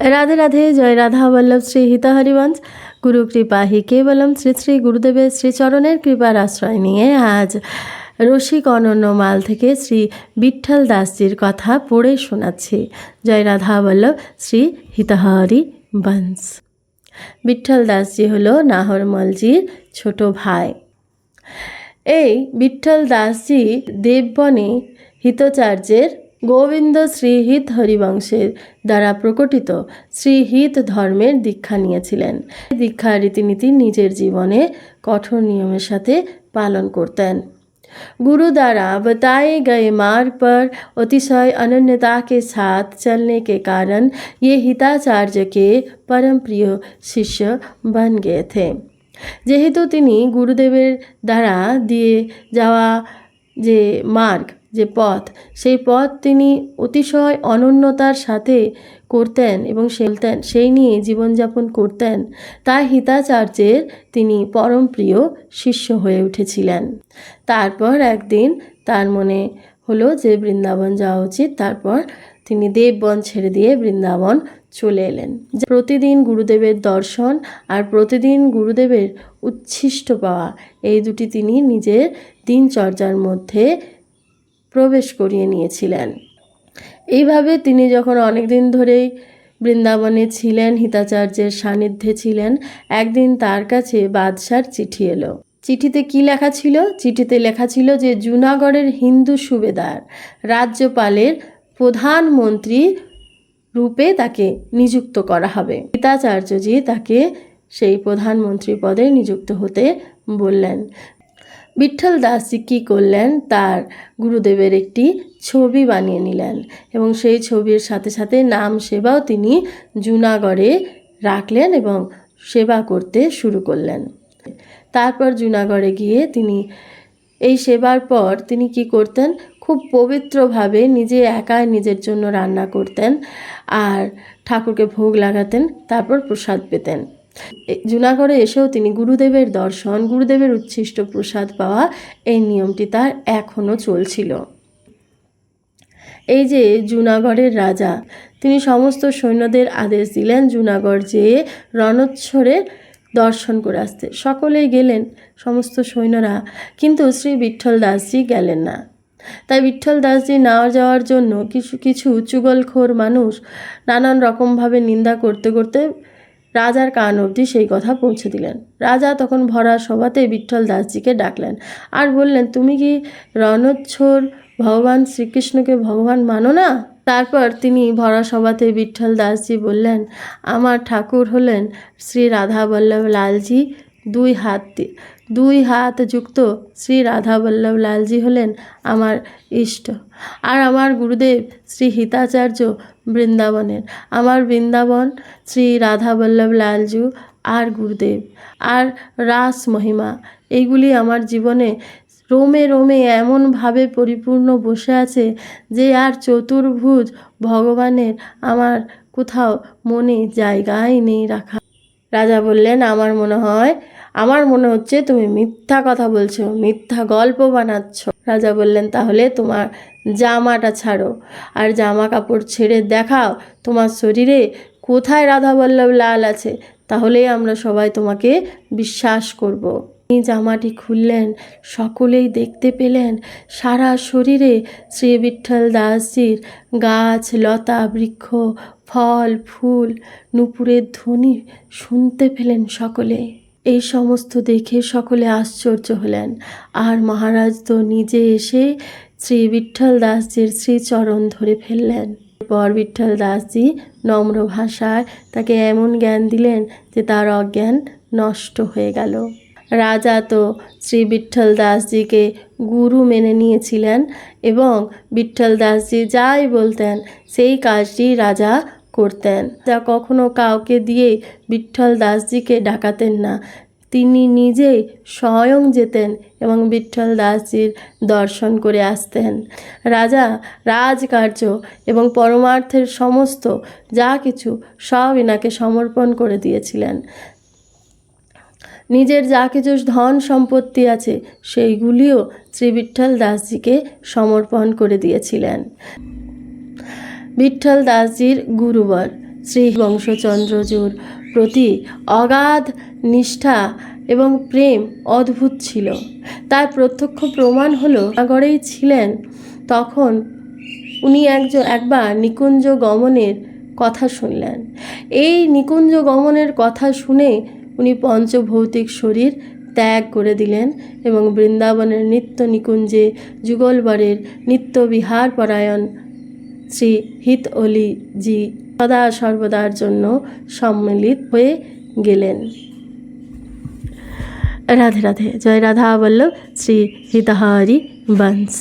রাধে রাধে, জয় রাধা বল্লভ শ্রী হিতা হরিবংশ গুরু কৃপা হি কেবলম শ্রী শ্রী গুরুদেবের শ্রীচরণের কৃপার আশ্রয় নিয়ে আজ রসিক অনন্য মাল থেকে শ্রী বিঠ্ঠল দাসজির কথা পড়ে শোনাচ্ছি। জয় রাধা বল্লভ, শ্রী হিতহরি বংশ বিঠ্ঠল দাসজি হলো নাহরমলজির ছোট ভাই। এই বিঠ্ঠল দাসজি দেববনে হিতচার্যের গোবিন্দ শ্রীহিত হরিবংশের দ্বারা প্রকটিত শ্রীহিত ধর্মের দীক্ষা নিয়েছিলেন এই দীক্ষার রীতিনীতি নিজের জীবনে কঠোর নিয়মের সাথে পালন করতেন गुरु द्वारा बताए गए मार्ग पर अतिशय अनन्यता के साथ चलने के कारण ये हिताचार्य के परम प्रिय शिष्य बन गए थे যেহেতু তিনি গুরুদেবের দ্বারা দিয়ে যাওয়া যে মার্গ, যে পথ, সেই পথ তিনি অতিশয় অনন্যতার সাথে করতেন এবং সেলতেন, সেই নিয়ে জীবনযাপন করতেন। তাই হিতাচার্যের তিনি পরম প্রিয় শিষ্য হয়ে উঠেছিলেন। তারপর একদিন তার মনে হলো যে বৃন্দাবন যাওয়া উচিত, তারপর তিনি দেববন ছেড়ে দিয়ে বৃন্দাবন চলে এলেন। প্রতিদিন গুরুদেবের দর্শন আর প্রতিদিন গুরুদেবের উচ্ছিষ্ট পাওয়া, এই দুটি তিনি নিজের দিনচর্যার মধ্যে প্রবেশ করিয়ে নিয়েছিলেন। এইভাবে তিনি যখন অনেক দিন ধরেই বৃন্দাবনে ছিলেন, হিতাচার্যের সান্নিধ্যে ছিলেন, একদিন তার কাছে বাদশার চিঠি এলো। চিঠিতে কি লেখা ছিল? চিঠিতে লেখা ছিল যে, জুনাগড়ের হিন্দু সুবেদার, রাজ্যপালের প্রধানমন্ত্রী রূপে তাকে নিযুক্ত করা হবে। হিতাচার্যজি তাকে সেই প্রধানমন্ত্রী পদে নিযুক্ত হতে বললেন। বিঠ্ঠল দাসজি কী করলেন? তার গুরুদেবের একটি ছবি বানিয়ে নিলেন এবং সেই ছবির সাথে সাথে নাম সেবাও তিনি জুনাগড়ে রাখলেন এবং সেবা করতে শুরু করলেন। তারপর জুনাগড়ে গিয়ে তিনি এই সেবার পর তিনি কি করতেন? খুব পবিত্রভাবে নিজে একাই নিজের জন্য রান্না করতেন আর ঠাকুরকে ভোগ লাগাতেন, তারপর প্রসাদ পেতেন। জুনাগড়ে এসেও তিনি গুরুদেবের দর্শন, গুরুদেবের উচ্ছিষ্ট প্রসাদ পাওয়া এই নিয়মটি তার এখনও চলছিল। এই যে জুনাগড়ের রাজা, তিনি সমস্ত সৈন্যদের আদেশ দিলেন জুনাগড় যেয়ে রণোৎসরের দর্শন করে আসতে। সকলেই গেলেন, সমস্ত সৈন্যরা, কিন্তু শ্রী বিঠ্ঠল দাসজি গেলেন না। তাই বিঠ্ঠল দাসজি না যাওয়ার জন্য কিছু কিছু চুগলখোর মানুষ নানান রকমভাবে নিন্দা করতে করতে রাজার কান অবধি সেই কথা পৌঁছে দিলেন। রাজা তখন ভরা সভাতে বিঠ্ঠল দাসজিকে ডাকলেন আর বললেন, তুমি কি রণোচ্ছর ভগবান শ্রীকৃষ্ণকে ভগবান মানো না? তারপর তিনি ভরা সভাতে বিঠ্ঠল দাসজি বললেন, আমার ঠাকুর হলেন শ্রী রাধা বল্লভ লালজি দুই হাত দুই হাত যুক্ত শ্রী রাধা বল্লভ লালজি হলেন আমার ইষ্ট। আর আমার গুরুদেব শ্রী হিতাচার্য বৃন্দাবনের। আমার বৃন্দাবন শ্রী রাধা বল্লভ লালজু আর গুরুদেব আর রাস মহিমা। এইগুলি আমার জীবনে রোমে রোমে এমনভাবে পরিপূর্ণ বসে আছে যে আর চতুর্ভুজ ভগবানের আমার কোথাও মনে জায়গাই নেই রাখা। রাজা বললেন, আমার মনে হয়, আমার মনে হচ্ছে তুমি মিথ্যা কথা বলছো, মিথ্যা গল্প বানাচ্ছ রাজা বললেন, তাহলে তোমার জামাটা ছাড়ো আর জামা কাপড় ছেড়ে দেখাও, তোমার শরীরে কোথায় রাধাবল্লভ লাল আছে, তাহলেই আমরা সবাই তোমাকে বিশ্বাস করব। তিনি জামাটি খুললেন, সকলেই দেখতে পেলেন। সারা শরীরে শ্রী বিঠ্ঠল দাসজির গাছ, লতা, বৃক্ষ, ফল, ফুল, নুপুরের ধ্বনি শুনতে পেলেন সকলে। এই সমস্ত দেখে সকলে আশ্চর্য হলেন। আর মহারাজ তো নিজে এসে শ্রী বিঠ্ঠল দাসজির শ্রীচরণ ধরে ফেললেন। পর বিঠ্ঠল দাসজি নম্র ভাষায় তাকে এমন জ্ঞান দিলেন যে তার অজ্ঞান নষ্ট হয়ে গেল। রাজা তো শ্রী বিঠ্ঠল দাসজিকে গুরু মেনে নিয়েছিলেন এবং বিঠ্ঠল দাসজি যাই বলতেন, সেই কাজটি রাজা করতেন। যা কখনো কাউকে দিয়ে বিঠ্ঠল দাসজিকে ডাকাতেন না। তিনি নিজেই স্বয়ং যেতেন এবং বিঠ্ঠল দাসজির দর্শন করে আসতেন। রাজা রাজকার্য এবং পরমার্থের সমস্ত যা কিছু সব এনাকে সমর্পণ করে দিয়েছিলেন। নিজের যা কিছু ধন সম্পত্তি আছে, সেইগুলিও শ্রী বিঠ্ঠল দাসজিকে সমর্পণ করে দিয়েছিলেন। বিঠ্ঠল দাসজির গুরুবর, শ্রী বংশচন্দ্রজুর প্রতি অগাধ নিষ্ঠা এবং প্রেম অদ্ভুত ছিল। তার প্রত্যক্ষ প্রমাণ হলো নগরেই ছিলেন, তখন উনি একজন একবার নিকুঞ্জ গমনের কথা শুনলেন। এই নিকুঞ্জ গমনের কথা শুনে উনি পঞ্চভৌতিক শরীর ত্যাগ করে দিলেন এবং বৃন্দাবনের নিত্য নিকুঞ্জে যুগলবরের নিত্য বিহার পরায়ণ শ্রী হিত অলি জি সদা সর্বদার জন্য সম্মিলিত হয়ে গেলেন। রাধে রাধে, জয় রাধা বল্লভ, শ্রী হিতাহারি বংশ